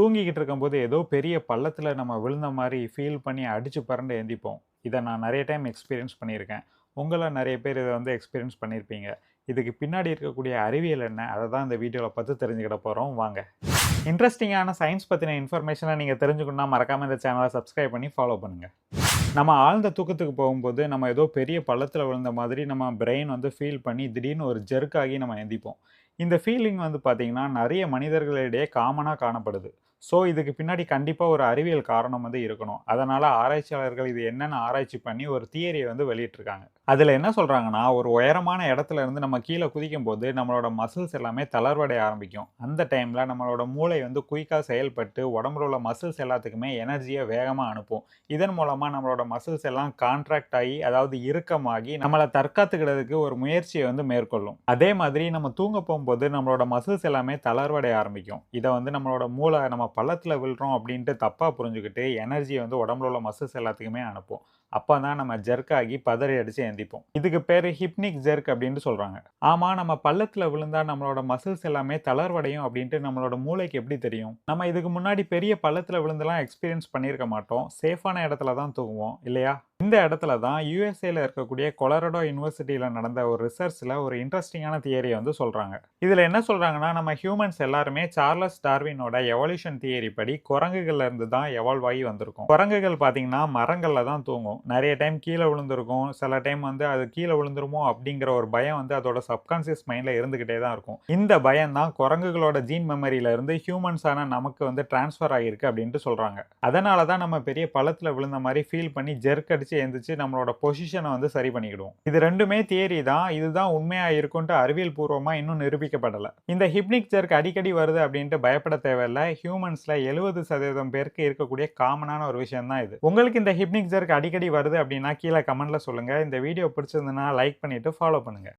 தூங்கிக்கிட்டு இருக்கும்போது ஏதோ பெரிய பள்ளத்தில் நம்ம விழுந்த மாதிரி ஃபீல் பண்ணி அடித்து பறண்டு எந்திப்போம். இதை நான் நிறைய டைம் எக்ஸ்பீரியன்ஸ் பண்ணியிருக்கேன். உங்களை நிறைய பேர் இதை வந்து எக்ஸ்பீரியன்ஸ் பண்ணியிருப்பீங்க. இதுக்கு பின்னாடி இருக்கக்கூடிய அறிவியல் என்ன? அதை தான் இந்த வீடியோவில் பார்த்து தெரிஞ்சுக்கிட போகிறோம் வாங்க. இன்ட்ரெஸ்டிங்கான சயின்ஸ் பற்றின இன்ஃபர்மேஷனை நீங்கள் தெரிஞ்சுக்கணும்னா மறக்காமல் இந்த சேனலை சப்ஸ்கிரைப் பண்ணி ஃபாலோ பண்ணுங்கள் நம்ம ஆழ்ந்த தூக்கத்துக்கு போகும்போது நம்ம ஏதோ பெரிய பள்ளத்தில் விழுந்த மாதிரி நம்ம பிரெயின் வந்து ஃபீல் பண்ணி திடீர்னு ஒரு jerk ஆகி நம்ம எந்திப்போம். இந்த ஃபீலிங் வந்து பார்த்திங்கன்னா நிறைய மனிதர்களிடையே காமனாக காணப்படுது. ஸோ இதுக்கு பின்னாடி கண்டிப்பாக ஒரு அறிவியல் காரணம் வந்து இருக்கணும். அதனால் ஆராய்ச்சியாளர்கள் இது என்னென்னு ஆராய்ச்சி பண்ணி ஒரு தியரியை வந்து வெளியிட்டிருக்காங்க. அதில் என்ன சொல்கிறாங்கன்னா ஒரு உயரமான இடத்துல இருந்து நம்ம கீழே குதிக்கும் போது நம்மளோட மசில்ஸ் எல்லாமே தளர்வடைய ஆரம்பிக்கும். அந்த டைமில் நம்மளோட மூளை வந்து குயிக்காக செயல்பட்டு உடம்புல உள்ள மசில்ஸ் எல்லாத்துக்குமே எனர்ஜியை வேகமாக அனுப்பும். இதன் மூலமாக நம்மளோட மசில்ஸ் எல்லாம் கான்ட்ராக்ட் ஆகி அதாவது இறுக்கமாகி நம்மளை தற்காத்துக்கிறதுக்கு ஒரு முயற்சியை வந்து மேற்கொள்ளும். அதே மாதிரி நம்ம தூங்க போகும்போது நம்மளோட மசில்ஸ் எல்லாமே தளர்வடைய ஆரம்பிக்கும். இதை வந்து நம்மளோட மூளை நம்ம பள்ளத்தில் விழுறோம் அப்படின்ட்டு தப்பாக புரிஞ்சுக்கிட்டு எனர்ஜியை வந்து உடம்புல உள்ள மசில்ஸ் எல்லாத்துக்குமே அனுப்பும். அப்போ தான் நம்ம ஜெர்க் ஆகி பதறி அடித்து எந்திப்போம். இதுக்கு பேர் ஹிப்னிக் ஜெர்க் அப்படின்ட்டு சொல்கிறாங்க ஆமாம் நம்ம பள்ளத்தில் விழுந்தால் நம்மளோட மசில்ஸ் எல்லாமே தளர்வடையும் அப்படின்ட்டு நம்மளோட மூளைக்கு எப்படி தெரியும்? நம்ம இதுக்கு முன்னாடி பெரிய பள்ளத்தில் விழுந்தெல்லாம் எக்ஸ்பீரியன்ஸ் பண்ணியிருக்க மாட்டோம். சேஃபான இடத்துல தான் தூங்குவோம். இல்லையா? இந்த இடத்துல தான் யூஎஸ்ஏல இருக்கக்கூடிய கொலரடோ யூனிவர்சிட்டியில் நடந்த ஒரு ரிசர்ச்சில் ஒரு இன்ட்ரெஸ்டிங்கான தியரியை வந்து சொல்கிறாங்க இதில் என்ன சொல்கிறாங்கன்னா நம்ம ஹியூமன்ஸ் எல்லாருமே சார்லஸ் டார்வினோட எவல்யூஷன் தியரி படி குரங்குகள்ல இருந்து தான் எவால்வ் ஆகி வந்திருக்கும். குரங்குகள் பார்த்தீங்கன்னா மரங்களில் தான் தூங்கும். நிறைய டைம் கீழே விழுந்திருக்கும். சில டைம் வந்து அது கீழே விழுந்துருமோ அப்படிங்கிற ஒரு பயம் வந்து அதோட சப்கான்சியஸ் மைண்டில் இருந்துக்கிட்டே தான் இருக்கும். இந்த பயம் தான் குரங்குகளோட ஜீன் மெமரியில இருந்து ஹியூமன்ஸான நமக்கு வந்து டிரான்ஸ்ஃபர் ஆகியிருக்கு அப்படின்ட்டு சொல்கிறாங்க அதனால தான் நம்ம பெரிய பழத்தில் விழுந்த மாதிரி ஃபீல் பண்ணி ஜெர்க் அடிச்சு எந்திரிச்சு நம்மளோட பொசிஷனை வந்து சரி பண்ணிக்கிடுவோம். இது ரெண்டுமே தியரி தான். இதுதான் உண்மையாக இருக்கும்ட்டு அறிவியல் பூர்வமாக இன்னும் நிரூபிக்கப்படலை. இந்த ஹிப்னிக் ஜெர்க் அடிக்கடி வருது அப்படின்ட்டு பயப்பட தேவையில்ல. ஹியூமன்ஸில் எழுபது சதவீதம் பேருக்கு இருக்கக்கூடிய காமனான ஒரு விஷயம் தான் இது. உங்களுக்கு இந்த ஹிப்னிக் ஜெர்க் அடிக்கடி வருது அப்படின்னா கீழே கமெண்ட்டில் சொல்லுங்கள் இந்த வீடியோ பிடிச்சிருந்ததுன்னா லைக் பண்ணிவிட்டு ஃபாலோ பண்ணுங்கள்